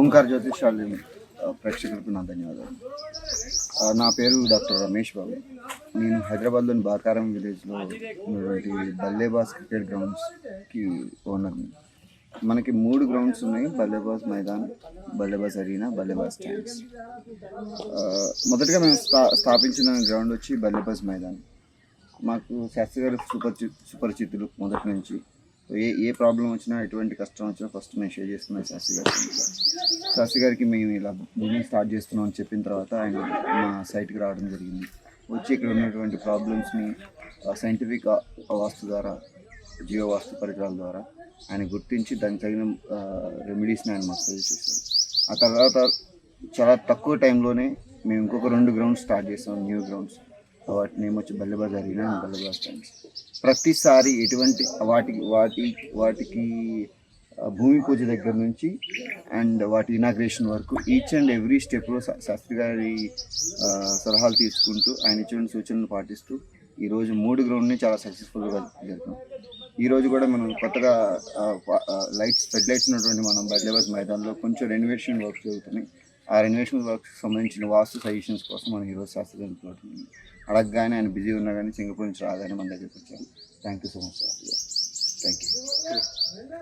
ఓంకార్ జ్యోతిషాలి ప్రేక్షకులకు నా ధన్యవాదాలు. నా పేరు డాక్టర్ రమేష్ బాబు. నేను హైదరాబాద్లోని బాకారం విలేజ్లో ఉన్నటువంటి బల్లేబాస్ క్రికెట్ గ్రౌండ్స్కి ఓనర్ని మనకి మూడు గ్రౌండ్స్ ఉన్నాయి బల్లేబాస్ మైదాన్ బల్లేబాస్ అరీనా బల్లేబాస్ స్టాండ్స్ మొదటగా మేము స్థా స్థాపించిన గ్రౌండ్ వచ్చి బల్లేబాస్ మైదాన్. మాకు శాస్త్రి గారు సుపరిచి సుపరిచితులు మొదటి నుంచి. ఏ ఏ ప్రాబ్లం వచ్చినా ఎటువంటి కష్టం వచ్చినా ఫస్ట్ మేము షేర్ చేసుకున్నాం శాస్త్రి గారికి. శాస్త్రి గారికి మేము ఇలా బిజినెస్ స్టార్ట్ చేస్తున్నాం అని చెప్పిన తర్వాత ఆయన మా సైట్కి రావడం జరిగింది. వచ్చి ఇక్కడ ఉన్నటువంటి ప్రాబ్లమ్స్ని సైంటిఫిక్ వాస్తు ద్వారా జియో వాస్తు పరికరాల ద్వారా ఆయన గుర్తించి దానికి తగిన రెమెడీస్ని ఆయన మాకు తెలియజేశారు. ఆ తర్వాత చాలా తక్కువ టైంలోనే మేము ఇంకొక రెండు గ్రౌండ్స్ స్టార్ట్ చేసాం న్యూ గ్రౌండ్స్ వాటి నేమ్ వచ్చి బల్లెబాజ్ అరీనా బల్లెబాజ్ స్టాండ్స్ ప్రతిసారి ఎటువంటి వాటికి వాటి వాటికి భూమి పూజ దగ్గర నుంచి అండ్ వాటి ఇనాగ్రేషన్ వరకు ఈచ్ అండ్ ఎవ్రీ స్టెప్లో శాస్త్రి గారి సలహాలు తీసుకుంటూ ఆయన ఇచ్చిన సూచనలు పాటిస్తూ ఈరోజు మూడు గ్రౌండ్ని చాలా సక్సెస్ఫుల్గా జరిపాం. ఈరోజు కూడా మనం కొత్తగా లైట్స్ ఫెడ్ లైట్స్ ఉన్నటువంటి మనం బడ్లెబాజ్ మైదానంలో కొంచెం రెనోవేషన్ వర్క్ జరుగుతున్నాయి. ఆ రెనోవేషన్ వర్క్స్ సంబంధించిన వాస్తు సజెషన్స్ కోసం మనం ఈరోజు శాస్త్రి గారిని అడగగానే ఆయన బిజీ ఉన్నా కానీ సింగపూర్ నుంచి రాగానే మన దగ్గరికి వచ్చాను thank you so much sir thank you